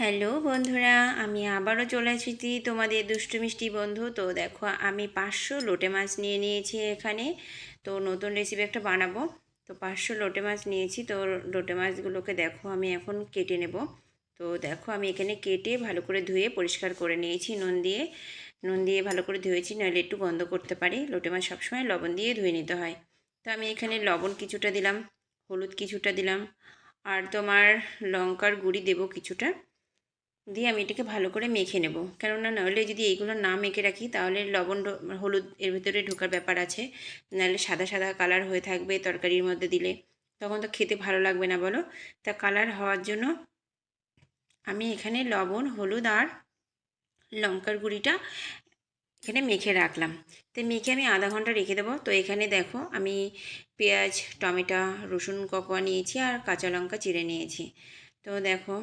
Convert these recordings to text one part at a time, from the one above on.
Hello বন্ধুরা, আমি আবারও চলে এসেছি তোমাদের দুষ্টু মিষ্টি বন্ধু। তো দেখো, আমি পাঁচশো লোটে মাছ নিয়ে নিয়েছি এখানে। তো নতুন রেসিপি একটা বানাবো। তো পাঁচশো লোটে মাছ নিয়েছি। তো লোটে মাছগুলোকে দেখো, আমি এখন কেটে নেব। তো দেখো, আমি এখানে কেটে ভালো করে ধুয়ে পরিষ্কার করে নিয়েছি নুন দিয়ে। নুন দিয়ে ভালো করে ধুয়েছি, নাহলে একটু গন্ধ করতে পারি। লোটে মাছ সবসময় লবণ দিয়ে ধুয়ে নিতে হয়। তো আমি এখানে লবণ কিছুটা দিলাম, হলুদ কিছুটা দিলাম। আর তোমার লঙ্কার গুঁড়ি দেবো কিছুটা। দিয়ে আমি এটাকে ভালো করে মেখে নেব। কেননা নাহলে যদি এইগুলো না মেখে রাখি, তাহলে লবণ হলুদ এর ভিতরে ঢোকার ব্যাপার আছে। নাহলে সাদা সাদা কালার হয়ে থাকবে তরকারির মধ্যে দিলে। তখন তো খেতে ভালো লাগবে না, বলো? তা কালার হওয়ার জন্য আমি এখানে লবণ, হলুদ আর লঙ্কার গুঁড়িটা এখানে মেখে রাখলাম। তো মেখে আমি আধা ঘণ্টা রেখে দেবো। তো এখানে দেখো আমি পেঁয়াজ, টমেটো, রসুন ককোয়া নিয়েছি আর কাঁচা লঙ্কা চিড়ে নিয়েছি। তো দেখো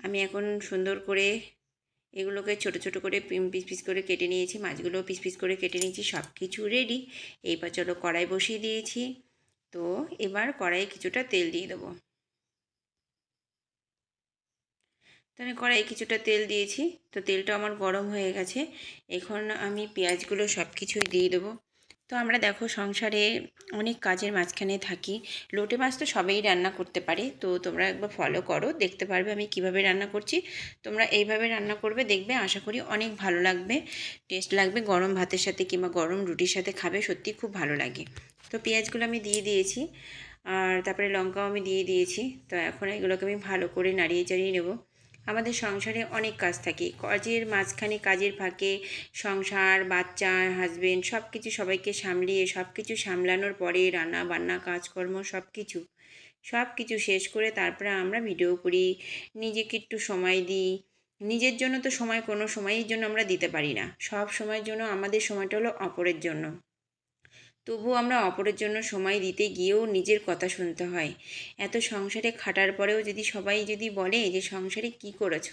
আমি এখন সুন্দর করে এগুলোকে ছোট ছোট করে পিস পিস করে কেটে নিয়েছি, মাছগুলো পিস পিস করে কেটে নিয়েছি সব কিছু রেডি এইবার চলো কড়াই বসিয়ে দিয়েছি। তো এবার কড়াইয়ে কিছুটা তেল দিয়ে দেবো। তো আমি কড়াইয়ে কিছুটা তেল দিয়েছি। তো তেলটা আমার গরম হয়ে গেছে। এখন আমি পেঁয়াজগুলো সব কিছুই দিয়ে দেবো। তো আমরা দেখো সংসারে অনেক কাজের মাঝখানে থাকি। লোটে মাছ তো সবেই রান্না করতে পারে, তো তোমরা একবার ফলো করো, দেখতে পারবে আমি কীভাবে রান্না করছি। তোমরা এইভাবে রান্না করবে, দেখবে আশা করি অনেক ভালো লাগবে টেস্ট লাগবে, গরম ভাতের সাথে কিংবা গরম রুটির সাথে খাবে, সত্যি খুব ভালো লাগে। তো পেঁয়াজগুলো আমি দিয়ে দিয়েছি, আর তারপরে লঙ্কাও আমি দিয়ে দিয়েছি, তো এখন এগুলোকে আমি ভালো করে নাড়িয়ে চাড়িয়ে নেব। আমাদের সংসারে অনেক কাজ থাকে। কাজের মাঝখানে কাজের ফাঁকে সংসার, বাচ্চা হাজবেন্ড সব কিছু সবাইকে সামলিয়ে সব কিছু সামলানোর পরে রান্না বান্না, কাজকর্ম সব কিছু সব কিছু শেষ করে তারপরে আমরা ভিডিও করি। নিজেকে একটু সময় দিই। নিজের জন্য তো সময় কোনো সময়ের জন্য আমরা দিতে পারি না। সব সময়ের জন্য আমাদের সময়টা হলো অপরের জন্য। তবু আমরা অপরের জন্য সময় দিতে গিয়েও নিজের কথা শুনতে হয়। এত সংসারে খাটার পরেও যদি সবাই যদি বলে যে, সংসারে কি করেছ?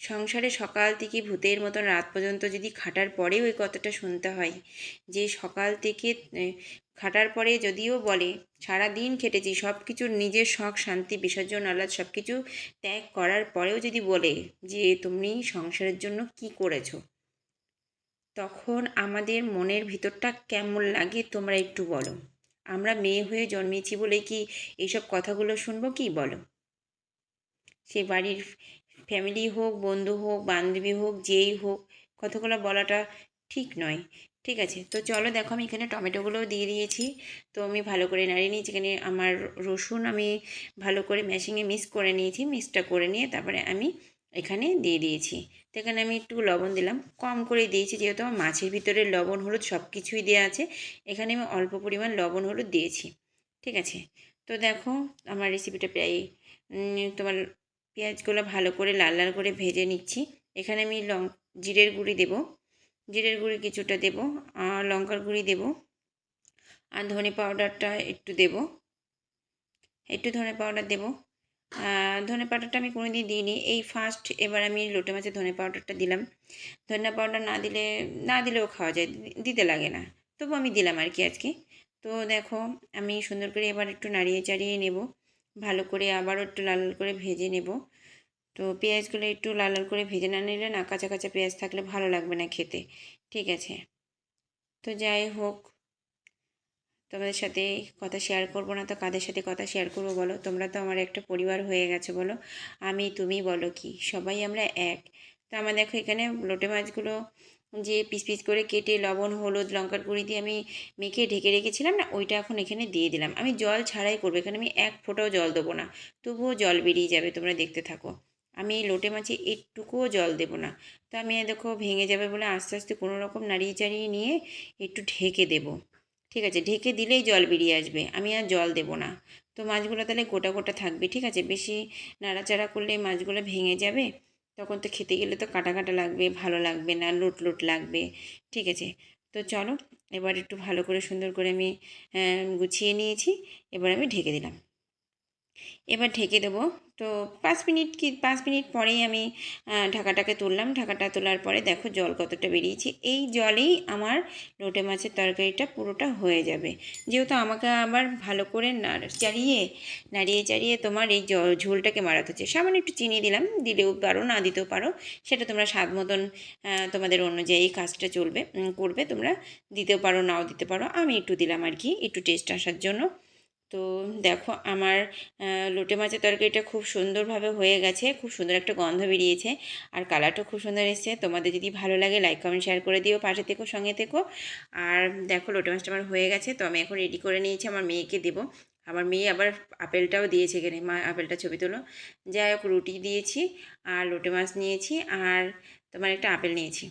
সংসারে সকাল থেকে ভূতের মতন রাত পর্যন্ত যদি খাটার পরেও ওই কথাটা শুনতে হয়, যে সকাল থেকে খাটার পরে যদিও বলে, সারা দিন খেটেছি সব কিছুর নিজের শখ, শান্তি, বিসর্জন আলাদ সব কিছু ত্যাগ করার পরেও যদি বলে যে, তুমি সংসারের জন্য কি করেছ? তখন আমাদের মনের ভিতরটা কেমন লাগে তোমরা একটু বলো। আমরা মেয়ে হয়ে জন্মেছি বলে কি এইসব কথাগুলো শুনব কি বলো? সে বাড়ির ফ্যামিলি হোক, বন্ধু হোক, বান্ধবী হোক, যেই হোক, কথাগুলো বলাটা ঠিক নয়। ঠিক আছে, তো চলো দেখো আমি এখানে টমেটোগুলোও দিয়ে দিয়েছি। তো আমি ভালো করে নাড়িয়ে নিয়েছি, এখানে আমার রসুন আমি ভালো করে ম্যাশিংয়ে মিক্স করে নিয়েছি। মিক্সটা করে নিয়ে তারপরে আমি এখানে দিয়ে দিয়েছি। তো এখানে আমি একটু লবণ দিলাম। কম করে দিয়েছি, যেহেতু আমার মাছের ভিতরে লবণ, হলুদ সব কিছুই দেওয়া আছে। এখানে আমি অল্প পরিমাণ লবণ, হলুদ দিয়েছি। ঠিক আছে? তো দেখো, আমার রেসিপিটা প্রায় তোমার পেঁয়াজগুলো ভালো করে লাল লাল করে ভেজে নিচ্ছি। এখানে আমি লং, জিরের গুঁড়ি দেব। জিরের গুঁড়ি কিছুটা দেব আর লঙ্কার গুঁড়ি দেব। আর ধনে পাউডারটা একটু দেব। একটু ধনে পাউডার দেব। ধনে পাউডারটা আমি কোনো দিন দিইনি। এই ফার্স্ট এবার আমি লোটে মাছের ধনে পাউডারটা দিলাম। ধনে পাউডার না দিলে, না দিলেও খাওয়া যায়, দিতে লাগে না। তবু আমি দিলাম আর কি আজকে। তো দেখো, আমি সুন্দর করে এবার একটু নাড়িয়ে চাড়িয়ে নেব। ভালো করে আবারও একটু লাল লাল করে ভেজে নেব। তো পেঁয়াজগুলো একটু লাল লাল করে ভেজে না নিলে না, কাঁচা কাঁচা পেঁয়াজ থাকলে ভালো লাগবে না খেতে। ঠিক আছে। তো যাই হোক তোমাদের সাথে কথা শেয়ার করব না, তো কাদের সাথে কথা শেয়ার করব বলো? তোমরা তো আমার একটা পরিবার হয়ে গেছো বলো। আমি, তুমি বলো কি? সবাই আমরা এক। তো আমার দেখো এখানে লোটে মাছগুলো যে পিস পিস করে কেটে লবণ, হলুদ, লঙ্কার গুঁড়ি দিয়ে আমি মেখে ঢেকে রেখেছিলাম না, ওইটা এখন এখানে দিয়ে দিলাম। আমি জল ছাড়াই করব, এখানে আমি এক ফোঁটাও জল দেবো না। তবুও জল বেরিয়ে যাবে, তোমরা দেখতে থাকো। আমি লোটে মাছে একটুকুও জল দেবো না। তো আমি দেখো ভেঙে যাবে বলে আস্তে আস্তে কোনো রকম নাড়িয়ে চাড়িয়ে নিয়ে একটু ঢেকে দেবো। ঠিক আছে, ঢেকে দিলেই জল বেরিয়ে আসবে, আমি আর জল দেব না। তো মাছগুলো তাহলে গোটা গোটা থাকবে, ঠিক আছে? বেশি নাড়াচাড়া করলে মাছগুলো ভেঙে যাবে, তখন তো খেতে গেলে তো কাটা কাটা লাগবে, ভালো লাগবে না, লুট লুট লাগবে, ঠিক আছে? তো চলো, এবার একটু ভালো করে সুন্দর করে আমি গুছিয়ে নিয়েছি, এবার আমি ঢেকে দিলাম। এবার ঢেকে দেবো। তো পাঁচ মিনিট কি, পাঁচ মিনিট পরেই আমি ঢাকাটাকে তুললাম। ঢাকাটা তোলার পরে দেখো জল কতটা বেরিয়েছে। এই জলেই আমার লোটে মাছের তরকারিটা পুরোটা হয়ে যাবে। যেহেতু আমাকে আবার ভালো করে নাড়িয়ে নাড়িয়ে চাড়িয়ে তোমার এই ঝোলটাকে মারাতে হচ্ছে। সামান্য একটু চিনি দিলাম। দিলেও পারো, না দিতেও পারো। সেটা তোমরা স্বাদ মতন তোমাদের অনুযায়ী কাজটা চলবে করবে। তোমরা দিতেও পারো, নাও দিতে পারো। আমি একটু দিলাম আর কি, একটু টেস্ট আসার জন্য। তো দেখো আমার লোটে মাছের তরকারিটা খুব সুন্দরভাবে হয়ে গেছে, খুব সুন্দর একটা গন্ধ বেরিয়েছে। আর কালারটাও খুব সুন্দর এসেছে। তোমাদের যদি ভালো লাগে লাইক কমেন্ট শেয়ার করে দিও, পাশে থেকো, সঙ্গে থেকো। আর দেখো লোটে মাছটা আমার হয়ে গেছে, তো আমি এখন রেডি করে নিয়েছি, আমার মেয়েকে দেবো। আমার মেয়ে আবার আপেলটাও দিয়েছে এখানে, মা আপেলটা ছবি তোলো। যাই হোক, রুটি দিয়েছি, আর লোটে মাছ নিয়েছি, আর তোমার একটা আপেল নিয়েছি।